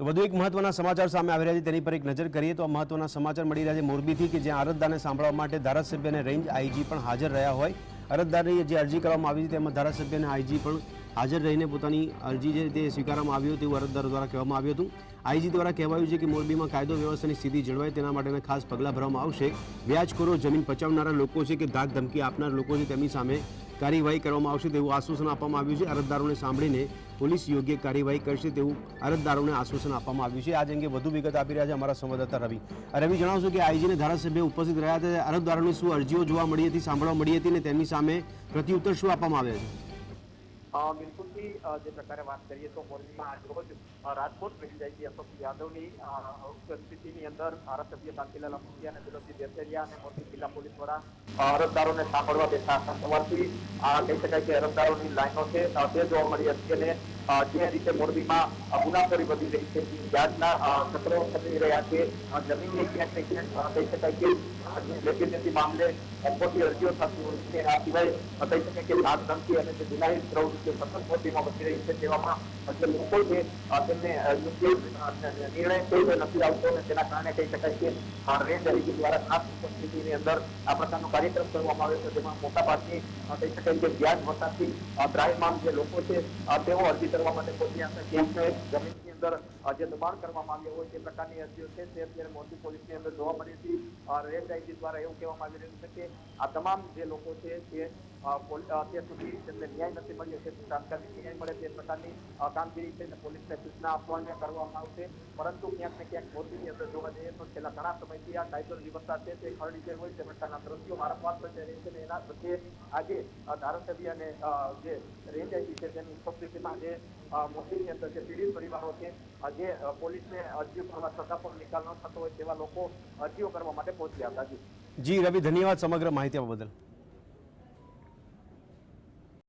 તો વધુ એક મહત્વના સમાચાર સામે આવી રહ્યા છે. તેની પર એક નજર કરીએ તો આ મહત્વના સમાચાર મળી રહ્યા છે મોરબીથી કે જ્યાં અરજદારને સાંભળવા માટે ધારાસભ્ય અને રેન્જ આઈજી પણ હાજર રહ્યા હોય. અરજદારની જે અરજી કરવામાં આવી છે તેમાં ધારાસભ્ય અને આઈજી પણ હાજર રહીને પોતાની અરજી જે તે સ્વીકારવામાં આવી હતી તેવું અરજદારો દ્વારા કહેવામાં આવ્યું હતું. આઈજી દ્વારા કહેવાયું છે કે મોરબીમાં કાયદો વ્યવસ્થાની સ્થિતિ જળવાય તેના માટેના ખાસ પગલાં ભરવામાં આવશે. વ્યાજખોરો જમીન પચાવનારા લોકો છે કે ધાક ધમકી આપનાર લોકો છે તેમની સામે કાર્યવાહી કરવામાં આવશે તેવું આશ્વાસન આપવામાં આવ્યું છે. અરજદારોને સાંભળીને પોલીસ યોગ્ય કાર્યવાહી કરશે તેવું અરજદારોને આશ્વાસન આપવામાં આવ્યું છે. આજ અંગે વધુ વિગત આપી રહ્યા છે અમારા સંવાદદાતા રવિ. રવિ, જણાવશો કે આઈજીને ધારાસભ્ય ઉપસ્થિત રહ્યા હતા. અરજદારોની શું અરજીઓ જોવા મળી હતી, સાંભળવા મળી હતી અને તેમની સામે પ્રત્યુત્તર શું આપવામાં આવ્યા છે? અ, બિલકુલથી અ, જે પ્રકારે વાત કરીએ તો મોરબીમાં આજરોજ રાજકોટ પ્રેસિડેન્ટ અશોક યાદવની ઉપસ્થિતિની અંદર ધારાસભ્ય કાંતિલાલ અમૃતિયા અને દિલીપજી દેસરિયા અને મોરબી જિલ્લા પોલીસ વડા અરજદારોને સાંભળવા બેઠા હતા. સવારથી કહી શકાય કે અરજદારોની લાઈનો છે. તે જોવા મળી હતી અને જે રીતે મોરબીમાં ગુનાખોરી વધી રહી છે વ્યાજના અ, ચક્રો રહ્યા છે. જમીનની ક્યાંક ને ક્યાંક કહી શકાય કે અ, મામલે ખોટી અરજીઓ થતી હોય છે આ સિવાય કહી શકાય કે લાભ ધમકી અને જે ગુનાહિત પ્રવૃત્તિઓ સતત મોરબીમાં વધી રહી છે તેવામાં જે લોકો છે તેમને નિર્ણય કોઈ નથી આવતો અને તેના કારણે કહી શકાય કે રેન્જ અધિકારી દ્વારા ખાસ ઉપસ્થિતિની અંદર આ પ્રકારનો કાર્યક્રમ કરવામાં આવ્યો છે જેમાં મોટા ભાગની કહી શકાય કે વ્યાજ વસાથી ત્રાહિમામ જે લોકો છે તેઓ અરજી કરવા માટે પહોંચ્યા હતા. કેમ ને જમીનની અંદર જે દબાણ કરવામાં આવ્યું હોય તે પ્રકારની અરજીઓ છે, તે અત્યારે મોરબી પોલીસની અંદર જોવા મળી હતી. રેલ દ્વારા એવું કહેવામાં આવી રહ્યું છે કે આ તમામ જે લોકો છે તે અત્યાર સુધી તેમને ન્યાય નથી મળ્યો છે, તાત્કાલિક ન્યાય મળે તે પ્રકારની કામગીરી છે પોલીસને સૂચના આપવાને કરવામાં આવશે. પરંતુ ક્યાંક ને ક્યાંક મોરબીની અંદર જોવા જઈએ તો છેલ્લા ઘણા સમયથી આ કાયદો વ્યવસ્થા છે, તે ખરડી જે હોય તે પ્રકારના દ્રશ્યો વારંવાર થઈ રહી છે એના વચ્ચે આજે ધારાસભ્ય અને જે રેન્જ આઈજી છે તેની ઉપસ્થિતિમાં જે મોદીની અંદર જે પીડિત પરિવારો છે જે પોલીસને અરજીઓ કરવા છતાં પણ નિકાલ ન થતો હોય તેવા લોકો અરજીઓ કરવા માટે પહોંચ્યા હતા. જી. રવિ, ધન્યવાદ સમગ્ર માહિતી બદલ.